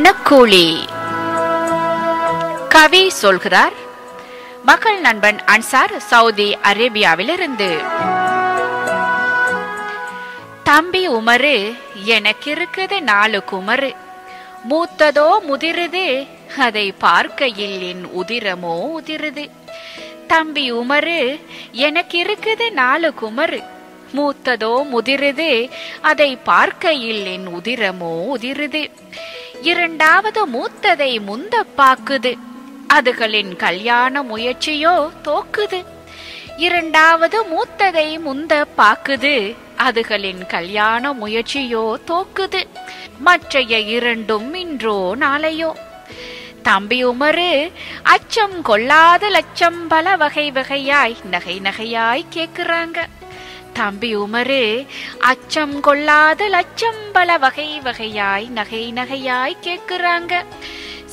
மணக்கூலி கவி சொல்கிறார் மகள் நண்பன் அன்சார் சவுதி அரேபியாவிலிருந்து. தம்பி உமரு எனக்கு இருக்குது நாலு குமரு. மூத்ததோ முதிருது அதை பார்க்கையில் என் உதிரமோ உதிருது. தம்பி உமரு எனக்கு இருக்குது நாலு குமரு. மூத்ததோ முதிருது அதை பார்க்கையில் என் உதிரமோ உதிருது. இரண்டாவது மூத்ததை முந்த பாக்குது அதுகளின் கல்யாண முயற்சியோ தோக்குது. இரண்டாவது மூத்ததை முந்த பாக்குது அதுகளின் கல்யாண முயற்சியோ தோக்குது. மற்றைய இரண்டும் இன்றோ நாளையோ. தம்பி உமரு அச்சம் கொள்ளாத லட்சம் பல வகை வகையாய் நகை நகையாய் கேக்குறாங்க தம்பி உமரு அச்சம் கொள்ளாத லட்சம் பல வகை வகையாய் நகை நகையாய் கேக்குறாங்க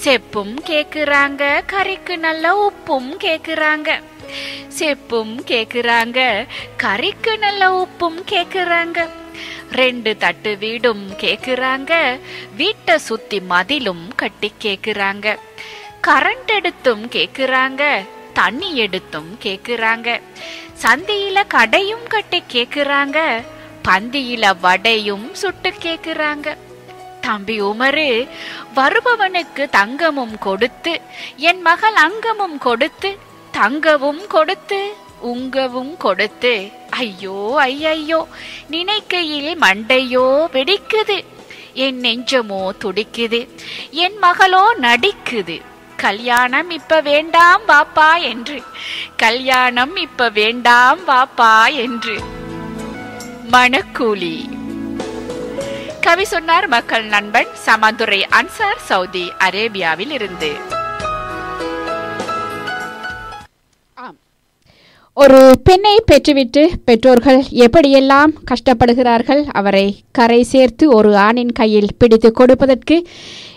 செப்பும் கேக்குறாங்க கறிக்கு நல்ல உப்பும் கேக்குறாங்க செப்பும் கேக்குறாங்க கறிக்கு நல்ல உப்பும் கேக்குறாங்க ரெண்டு தட்டு வீடும் கேக்குறாங்க வீட்டை சுத்தி மதிலும் கட்டி கேக்குறாங்க கரண்ட் எடுத்தும் கேக்குறாங்க தண்ணி எடுத்தும் கேக்குறாங்க. சந்தியில கடையும் கட்டி கேக்குறாங்க. பந்தியில வடையும் சுட்டு கேக்குறாங்க. தம்பி உமரு வருபவனுக்கு தங்கமும் கொடுத்து என் மகள் அங்கமும் கொடுத்து தங்கவும் கொடுத்து உங்கவும் கொடுத்து. ஐயோ ஐயையோ நினைக்கையில் மண்டையோ வெடிக்குது. என் நெஞ்சமோ துடிக்குது. என் மகளோ நடிக்குது. கல்யாணம் இப்ப வேண்டாம் வாப்பா என்று. கல்யாணம் இப்ப வேண்டாம் வாப்பா என்று. மணக்கூலி. கவி சொன்னார் மக்கள் நண்பன் சமதுரை அன்சார் சவுதி அரேபியாவில் இருந்து ஒரு பெண்ணை பெற்றுவிட்டு பெற்றோர்கள் எப்படியெல்லாம் கஷ்டப்படுகிறார்கள் அவரை கரை சேர்த்து ஒரு ஆணின் கையில் பிடித்து கொடுப்பதற்கு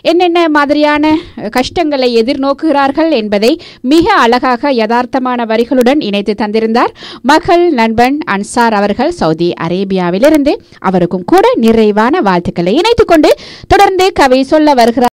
என்னென்ன மாதிரியான கஷ்டங்களை எதிர்நோக்குகிறார்கள் என்பதை மிக அழகாக யதார்த்தமான வரிகளுடன் இணைத்து தந்திருந்தார் மகள் நண்பன் அன்சார் அவர்கள் சவுதி அரேபியாவிலிருந்து. அவருக்கும் கூட நிறைவான வாழ்த்துக்களை இணைத்துக்கொண்டு தொடர்ந்து கவி சொல்ல வருகிறார்.